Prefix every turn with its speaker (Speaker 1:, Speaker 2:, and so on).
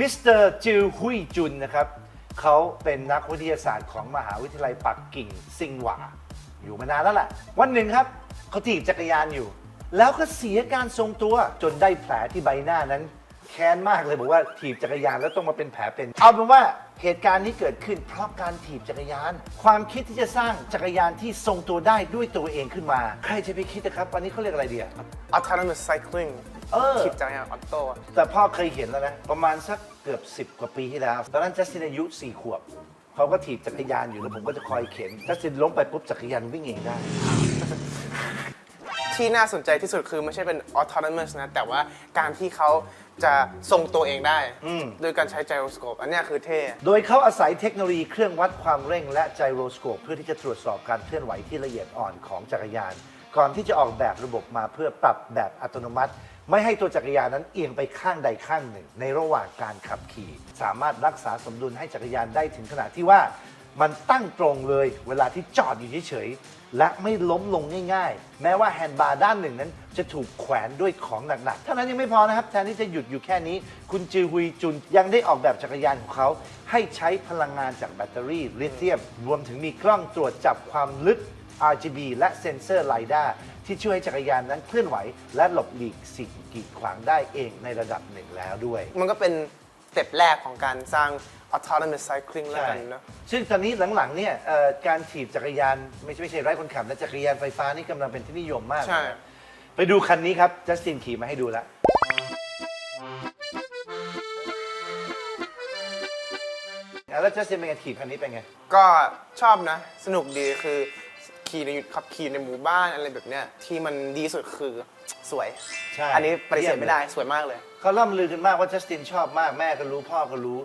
Speaker 1: มิสเตอร์จิวฮุยจุนนะครับเขาเป็นนักวิทยาศาสตร์ของมหาวิทยาลัยปักกิ่งซิงหวา อยู่มานานแล้วแหละ วันหนึ่งครับเขาถีบจักรยานอยู่ แล้วก็เสียการทรงตัวจนได้แผลที่ใบหน้านั้น แค้นมากเลยบอกว่าถีบจักรยานแล้วต้องมาเป็นแผลเป็น เอาเป็นว่าเหตุการณ์นี้เกิดขึ้นเพราะการถีบจักรยาน ความคิดที่จะสร้างจักรยานที่ทรงตัวได้ด้วยตัวเองขึ้นมา ใครจะไปคิดนะครับวันนี้เขาเรียกอะไรเดีย
Speaker 2: autonomous cycling
Speaker 1: เออ
Speaker 2: ถีบจักรยานออโต้อะ
Speaker 1: แต่พ่อเคยเห็นแล้วนะ ประมาณสักเกือบ 10 กว่าปีที่แล้ว ตอนนั้นจัสตินอายุ 4 ขวบ เขาก็ถีบจักรยานอยู่แล้วผมก็จะคอยเข็นจัสตินล้มไปปุ๊บจักรยานวิ่งเองได้
Speaker 2: ที่น่าสนใจที่สุดคือไม่ใช่เป็น autonomous นะ แต่ว่าการที่เขาจะทรงตัวเองได้
Speaker 1: อืม
Speaker 2: โดยการใช้ gyroscope อันเนี้ยคือเท่
Speaker 1: โดยเขาอาศัยเทคโนโลยีเครื่องวัดความเร่งและไจโรสโคปเพื่อที่จะตรวจสอบการเคลื่อนไหวที่ละเอียดอ่อนของจักรยาน ก่อนที่จะออกแบบระบบมาเพื่อปรับแบบอัตโนมัติ ไม่ให้ตัวจักรยานนั้นเอียงไปข้างใดข้างหนึ่ง ในระหว่างการขับขี่ สามารถรักษาสมดุลให้จักรยานได้ถึงขนาดที่ว่า มันตั้งตรงเลยเวลาที่จอดอยู่เฉยๆและไม่ล้มลงง่ายๆ แม้ว่าแฮนด์บาร์ด้านหนึ่งนั้น จะถูกแขวนด้วยของหนักๆเท่านั้นยังไม่พอนะครับ แทนที่จะหยุดอยู่แค่นี้ คุณจือฮุยจุนยังได้ออกแบบจักรยานของเขา ให้ใช้พลังงานจากแบตเตอรี่ลิเธียม รวมถึงมีกล้องตรวจจับความลึก RGB และเซ็นเซอร์ไลด้าที่ช่วยให้จักรยานนั้นเคลื่อนไหว และหลบหลีกสิ่งกีดขวางได้เองในระดับหนึ่งแล้วด้วย
Speaker 2: มันก็เป็นสเต็ปแรกของการสร้าง autonomous cycling แล้วกันเนอะ
Speaker 1: ซึ่งตอนนี้หลังๆเนี่ยเอ่อการถีบจักรยานไม่ใช่ไม่ใช่ไร้คนขับนะจักรยานไฟฟ้านี่กำลังเป็นที่นิยมมาก
Speaker 2: ใช่
Speaker 1: นะไปดูคันนี้ครับจัสตินขี่มาให้ดูแล้ว แล้วจัสตินเป็นไงขี่คันนี้เป็นไง
Speaker 2: ก็ชอบนะ สนุกดีคือ ขี่ในขับขี่ในหมู่บ้านอะไรแบบเนี้ยที่มันดีสุดคือสวย
Speaker 1: ใช่
Speaker 2: อันนี้ปฏิเสธไม่ได้
Speaker 1: เยี่ยมเลย
Speaker 2: สวยมากเลย
Speaker 1: เขาล่ำลือกันมากว่าจัสตินชอบมากแม่ก็รู้พ่อก็รู้